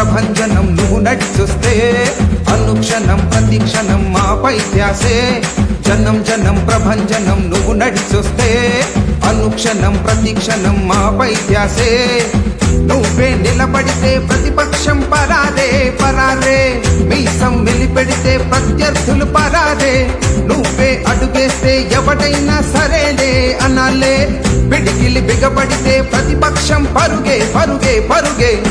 ప్రభంజనం నువ్వు నడిచొస్తే అనుక్షణం ప్రతిక్షణం మాపై ధ్యాసే. జనం జనం ప్రభంజనం నువ్వు నడిచొస్తే అనుక్షణం ప్రతిక్షణం మాపై ధ్యాసే. నువ్వే నిలబడితే ప్రతిపక్షం పరాదే పరారే మీసం వెలిపెడితే ప్రత్యర్థులు పరాదే. నువ్వే అడుగేస్తే ఎవడైనా సరేలే అనాలే. పిడికిలి బిగబడితే ప్రతిపక్షం పరుగే పరుగే పరుగే.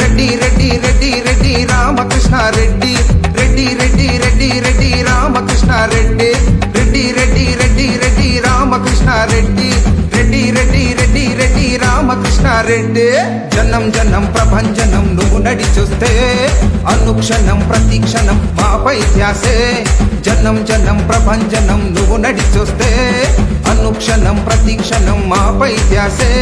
రెడ్డి రెడ్డి రెడ్డి రెడ్డి రామకృష్ణ రెడ్డి రెడ్డి రెడ్డి రెడ్డి రెడ్డి రామకృష్ణ రెడ్డి రెడ్డి రెడ్డి రెడ్డి రెడ్డి రామకృష్ణ రెడ్డి రెడ్డి రెడ్డి రెడ్డి రెడ్డి రామకృష్ణ రెడ్డి జనం జనం ప్రభంజనం నువ్వు నడి చూస్తే అనుక్షణం ప్రతిక్షణం మాపై ధ్యాసే జనం జనం ప్రభంజనం నువ్వు నడి చూస్తే అనుక్షణం ప్రతిక్షణం మాపై ధ్యాసే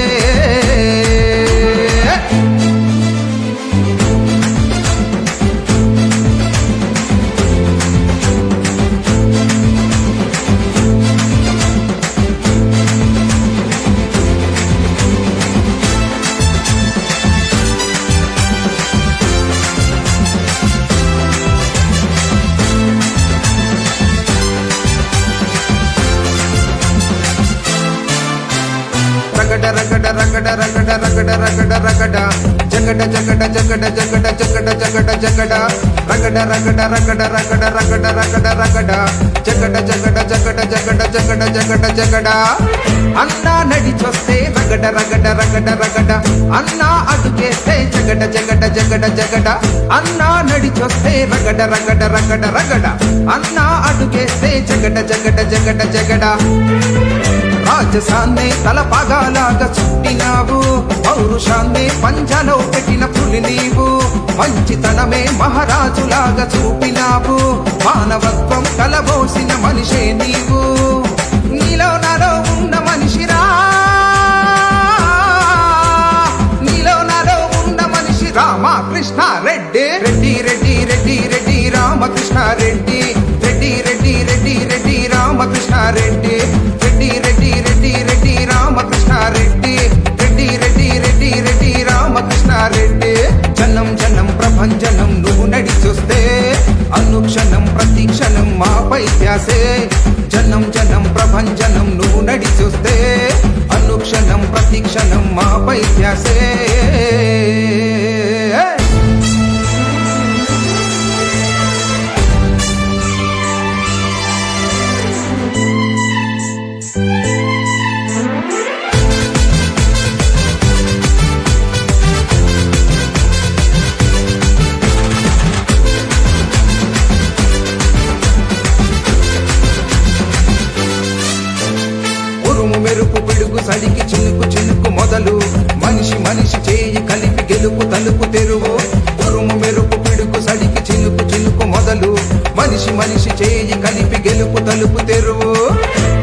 రగడ రగడ రగడ జగడ జగడ జగడ జగడ జగడ జగడ జగడ రగడ రగడ రగడ రగడ రగడ రగడ రగడ జగడ జగడ జగడ జగడ జగడ జగడ జగడ అన్నా నడిచొస్తే రగడ రగడ రగడ రగడ అన్నా అడుగేస్తే జగడ జగడ జగడ జగడ అన్నా నడిచొస్తే రగడ రగడ రగడ రగడ అన్నా అడుగేస్తే జగడ జగడ జగడ జగడ రాజసాన్నే తల పగాలాగా చుట్టినావు. పౌరుషాన్నే పంజలో పెట్టిన పులి నీవు. మంచితనమే మహారాజులాగా చూపినావు. మానవత్వం కలబోసిన మనిషే నీవు. నీలో నాలో ఉన్న మనిషిరా. నీలో నాలో ఉన్న మనిషి రామకృష్ణ రెడ్డి. రెడ్డి రెడ్డి రెడ్డి రెడ్డి రామకృష్ణ రెడ్డి. అనుక్షణం ప్రతిక్షణం మాపై ధ్యాసే. జనం జనం ప్రభంజనం నువ్వు నడి చూస్తే అనుక్షణం ప్రతిక్షణం మాపై ధ్యాసే. కలిసి చేయి కలిపి గెలుపు తలుపు తెరువు.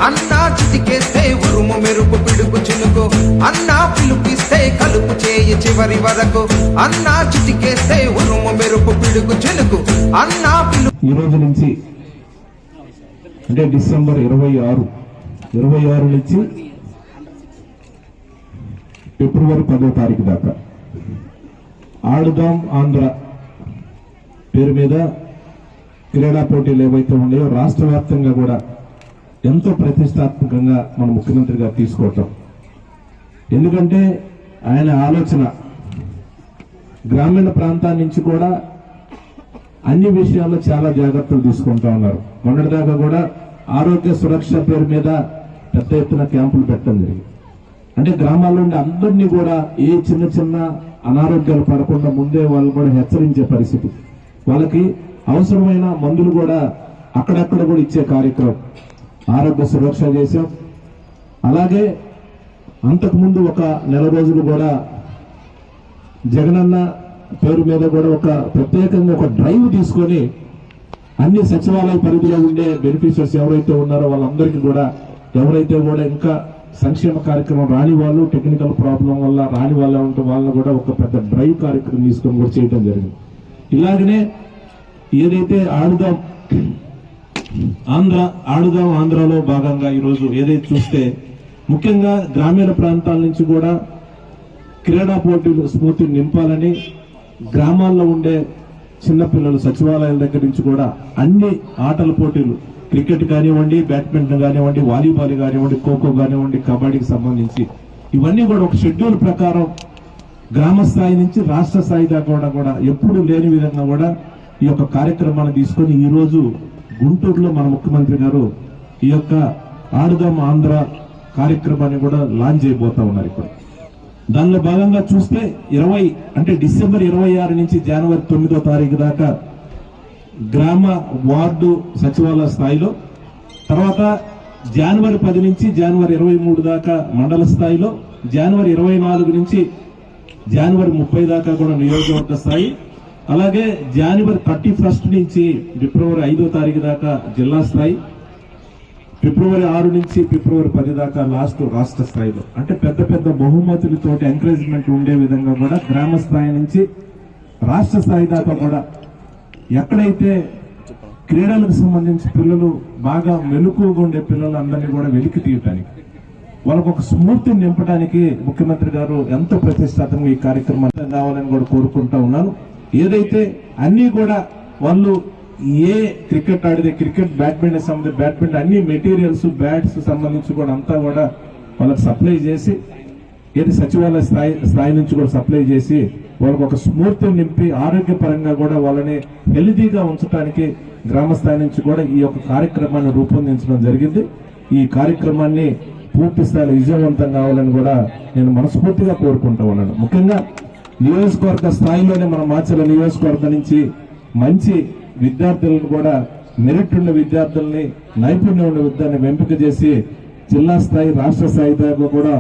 అన్నా చితికేస్తే ఉరుము మెరుపు పిడుపు చినుకు. అన్నా పిలుపిస్తే కలుపు చేయి చివరి వరకు. అన్నా చితికేస్తే ఉరుము మెరుపు పిడుగు చినుకు. అన్నా పిలు ఈ రోజు నుంచి అంటే డిసెంబర్ ఇరవై ఆరు ఇరవై ఆరు నుంచి ఫిబ్రవరి పదో తారీఖు దాకా. ఆడుదాం ఆంధ్ర పేరు మీద క్రీడా పోటీలు ఏవైతే ఉన్నాయో రాష్ట్ర వ్యాప్తంగా కూడా ఎంతో ప్రతిష్టాత్మకంగా మన ముఖ్యమంత్రి గారు తీసుకోవటం. ఎందుకంటే ఆయన ఆలోచన గ్రామీణ ప్రాంతాల నుంచి కూడా అన్ని విషయాల్లో చాలా జాగ్రత్తలు తీసుకుంటా ఉన్నారు. మొన్నటిదాకా కూడా ఆరోగ్య సురక్ష పేరు మీద పెద్ద ఎత్తున క్యాంపులు పెట్టడం జరిగింది. అంటే గ్రామాల్లో ఉండే అందరినీ కూడా ఏ చిన్న చిన్న అనారోగ్యాలు పడకుండా ముందే వాళ్ళు కూడా హెచ్చరించే పరిస్థితి. వాళ్ళకి అవసరమైన మందులు కూడా అక్కడక్కడ కూడా ఇచ్చే కార్యక్రమం. ఆరోగ్య సురక్ష చేశాం. అలాగే అంతకుముందు ఒక నెల రోజులు కూడా జగనన్న పేరు మీద కూడా ఒక ప్రత్యేకంగా ఒక డ్రైవ్ తీసుకొని అన్ని సచివాలయ పరిధిలో ఉండే బెనిఫిషియర్స్ ఎవరైతే ఉన్నారో వాళ్ళందరికీ కూడా ఎవరైతే కూడా ఇంకా సంక్షేమ కార్యక్రమం రాని వాళ్ళు టెక్నికల్ ప్రాబ్లం వల్ల రాని వాళ్ళ ఉంటే వాళ్ళని కూడా ఒక పెద్ద డ్రైవ్ కార్యక్రమం తీసుకొని కూడా చేయడం జరిగింది. ఇలాగనే ఏదైతే ఆడుదాం ఆంధ్ర ఆడుదాం ఆంధ్రలో భాగంగా ఈరోజు ఏదైతే చూస్తే ముఖ్యంగా గ్రామీణ ప్రాంతాల నుంచి కూడా క్రీడా పోటీలు స్ఫూర్తిని నింపాలని గ్రామాల్లో ఉండే చిన్నపిల్లలు సచివాలయాల దగ్గర నుంచి కూడా అన్ని ఆటల పోటీలు క్రికెట్ కానివ్వండి బ్యాడ్మింటన్ కానివ్వండి వాలీబాల్ కానివ్వండి ఖోఖో కానివ్వండి కబడ్డీకి సంబంధించి ఇవన్నీ కూడా ఒక షెడ్యూల్ ప్రకారం గ్రామ స్థాయి నుంచి రాష్ట్ర స్థాయి దాకా కూడా కూడా ఎప్పుడు లేని విధంగా కూడా ఈ యొక్క కార్యక్రమాన్ని తీసుకొని ఈ రోజు గుంటూరులో మన ముఖ్యమంత్రి గారు ఈ యొక్క ఆడుదాం ఆంధ్ర కార్యక్రమాన్ని కూడా లాంచ్ చేయబోతా ఉన్నారు ఇప్పుడు. దానిలో భాగంగా చూస్తే ఇరవై అంటే డిసెంబర్ ఇరవై ఆరు నుంచి జనవరి తొమ్మిదో తారీఖు దాకా గ్రామ వార్డు సచివాలయ స్థాయిలో తర్వాత జనవరి పది నుంచి జనవరి ఇరవై మూడు దాకా మండల స్థాయిలో జనవరి ఇరవై నాలుగు నుంచి జనవరి ముప్పై దాకా కూడా నియోజకవర్గ స్థాయి అలాగే జనవరి థర్టీ ఫస్ట్ నుంచి ఫిబ్రవరి ఐదో తారీఖు దాకా జిల్లా స్థాయి ఫిబ్రవరి ఆరు నుంచి ఫిబ్రవరి పది దాకా లాస్ట్ రాష్ట్ర స్థాయిలో. అంటే పెద్ద పెద్ద బహుమతులతోటి ఎంకరేజ్మెంట్ ఉండే విధంగా కూడా గ్రామ స్థాయి నుంచి రాష్ట్ర స్థాయి దాకా కూడా ఎక్కడైతే క్రీడలకు సంబంధించి పిల్లలు బాగా మెలకువగా ఉండే పిల్లలందరినీ కూడా వెలికి తీయటానికి వాళ్ళకు ఒక స్ఫూర్తిని నింపడానికి ముఖ్యమంత్రి గారు ఎంతో ప్రతిష్టాత్మకంగా ఈ కార్యక్రమాన్ని కావాలని కూడా కోరుకుంటా ఉన్నాను. ఏదైతే అన్ని కూడా వాళ్ళు ఏ క్రికెట్ ఆడితే క్రికెట్ బ్యాడ్మింటన్ సంబంధించి బ్యాడ్మింటన్ అన్ని మెటీరియల్స్ బ్యాట్స్ సంబంధించి కూడా అంతా కూడా వాళ్ళకి సప్లై చేసి ఏది సచివాలయ స్థాయి స్థాయి నుంచి కూడా సప్లై చేసి వాళ్ళకు ఒక స్ఫూర్తిని నింపి ఆరోగ్యపరంగా కూడా వాళ్ళని హెల్తీగా ఉంచడానికి గ్రామ స్థాయి నుంచి కూడా ఈ యొక్క కార్యక్రమాన్ని రూపొందించడం జరిగింది. ఈ కార్యక్రమాన్ని పూర్తి స్థాయిలో విజయవంతం కావాలని కూడా నేను మనస్ఫూర్తిగా కోరుకుంటా ఉన్నాను. ముఖ్యంగా నియోజకవర్గ స్థాయిలోనే మన మాచల నియోజకవర్గం నుంచి మంచి విద్యార్థులను కూడా మెరిట్ ఉన్న విద్యార్థుల్ని నైపుణ్యం ఉన్న విద్యార్థిని ఎంపిక చేసి జిల్లా స్థాయి రాష్ట్ర స్థాయి దాకా కూడా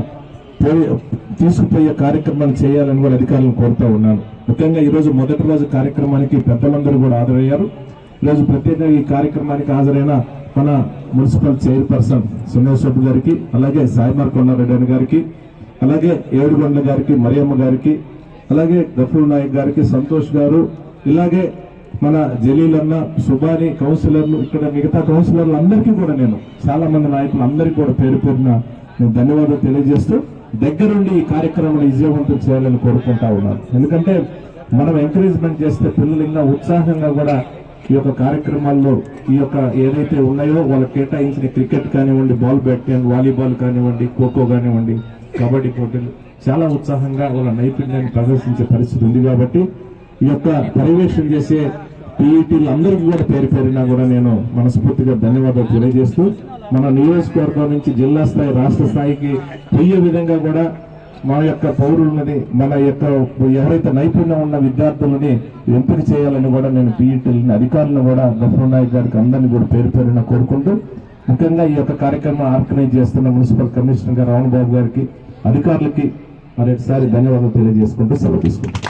తీసుకుపోయే కార్యక్రమాలు చేయాలని కూడా అధికారులను కోరుతూ ఉన్నాను. ముఖ్యంగా ఈరోజు మొదటి రోజు కార్యక్రమానికి పెద్దలందరూ కూడా హాజరయ్యారు. ఈ రోజు ప్రత్యేకంగా ఈ కార్యక్రమానికి హాజరైన మన మున్సిపల్ చైర్పర్సన్ సున్నేశ్వర గారికి అలాగే సాయిమార్ కొండారెడ్డి గారికి అలాగే ఏడుగొండ గారికి మరియమ్మ గారికి అలాగే గఫూర్ నాయక్ గారికి సంతోష్ గారు ఇలాగే మన జలీల్ అన్న సుబాని కౌన్సిలర్లు ఇక్కడ మిగతా కౌన్సిలర్లు అందరికీ కూడా నేను చాలా మంది నాయకులు అందరికీ కూడా పేరు పేరున నేను ధన్యవాదాలు తెలియజేస్తూ దగ్గరుండి ఈ కార్యక్రమాన్ని విజయవంతం చేయాలని కోరుకుంటా ఉన్నాను. ఎందుకంటే మనం ఎంకరేజ్మెంట్ చేస్తే పిల్లలు ఇంకా ఉత్సాహంగా కూడా ఈ యొక్క కార్యక్రమాల్లో ఈ యొక్క ఏదైతే ఉన్నాయో వాళ్ళకి కేటాయించిన క్రికెట్ కానివ్వండి బాల్ బ్యాట్ వాలీబాల్ కానివ్వండి ఖోఖో కానివ్వండి కబడ్డీ పోటీలు చాలా ఉత్సాహంగా వాళ్ళ నైపుణ్యాన్ని ప్రదర్శించే పరిస్థితి ఉంది కాబట్టి ఈ యొక్క పర్యవేక్షణ చేసే పీఈటీలు అందరికీ కూడా పేరు పేరినా కూడా నేను మనస్ఫూర్తిగా ధన్యవాదాలు తెలియజేస్తూ మన నియోజకవర్గం నుంచి జిల్లా స్థాయి రాష్ట్ర స్థాయికి పోయే విధంగా కూడా మా యొక్క పౌరులని మన యొక్క ఎవరైతే నైపుణ్యం ఉన్న విద్యార్థులని ఎంపిక చేయాలని కూడా నేను పీఈటీలని అధికారులను కూడా గఫర్ నాయక్ గారికి అందరినీ కూడా పేరు పేరున కోరుకుంటూ ముఖ్యంగా ఈ యొక్క కార్యక్రమం ఆర్గనైజ్ చేస్తున్న మున్సిపల్ కమిషనర్ గారు రావణ్ బాబు గారికి అధికారులకి మరొకసారి ధన్యవాదాలు తెలియజేసుకుంటూ సెలవు తీసుకుంటాం